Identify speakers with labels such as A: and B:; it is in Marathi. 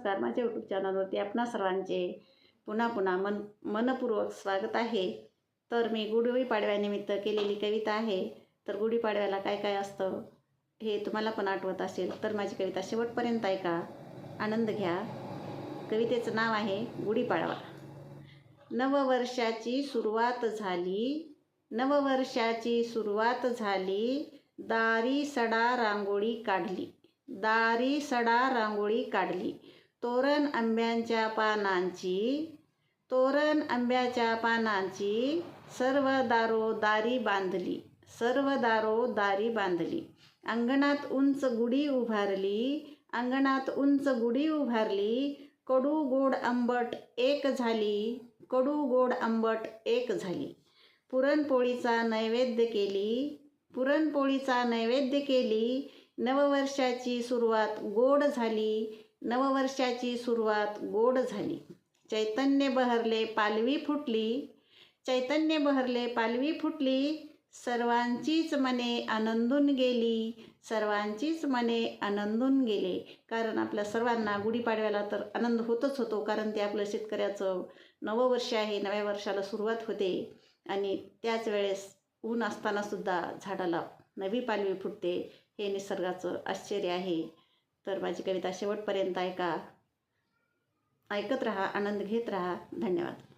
A: नमस्कार. माझ्या यूट्यूब चॅनलवरती आपणा सर्वांचे पुन्हा पुन्हा मन मनपूर्वक स्वागत आहे. तर मी गुढीपाडव्यानिमित्त केलेली कविता आहे. तर गुढीपाडव्याला काय काय असतं हे तुम्हाला पण आठवत असेल तर माझी कविता शेवटपर्यंत ऐका. आनंद घ्या. कवितेचं नाव आहे गुढीपाडवा नववर्षाची सुरुवात झाली नववर्षाची सुरुवात झाली दारी सडा रांगोळी काढली दारी सडा रांगोळी काढली. तोरण आंब्यांच्या पानांची तोरण आंब्याच्या पानांची सर्व दारो दारी बांधली सर्व दारो दारी बांधली. अंगणात उंच गुढी उभारली अंगणात उंच गुढी उभारली. कडू गोड आंबट एक झाली कडू गोड आंबट एक झाली. पुरणपोळीचा नैवेद्य केली पुरणपोळीचा नैवेद्य केली. नववर्षाची सुरुवात गोड झाली नववर्षाची सुरुवात गोड झाली. चैतन्य बहरले पालवी फुटली. चैतन्य बहरले पालवी फुटली. सर्वांचीच मने आनंदून गेली. सर्वांचीच मने आनंदून गेले. कारण आपल्या सर्वांना गुढीपाडव्याला तर आनंद होतच होतो कारण ते आपलं शेतकऱ्याचं नवं वर्ष आहे नव्या वर्षाला सुरुवात होते. आणि त्याच वेळेस ऊन असतानासुद्धा झाडाला नवी पालवी फुटते. हे निसर्गाचं आश्चर्य आहे. तर माझी कविता शेवटपर्यंत ऐका. ऐकत राहा आनंद घेत राहा. धन्यवाद.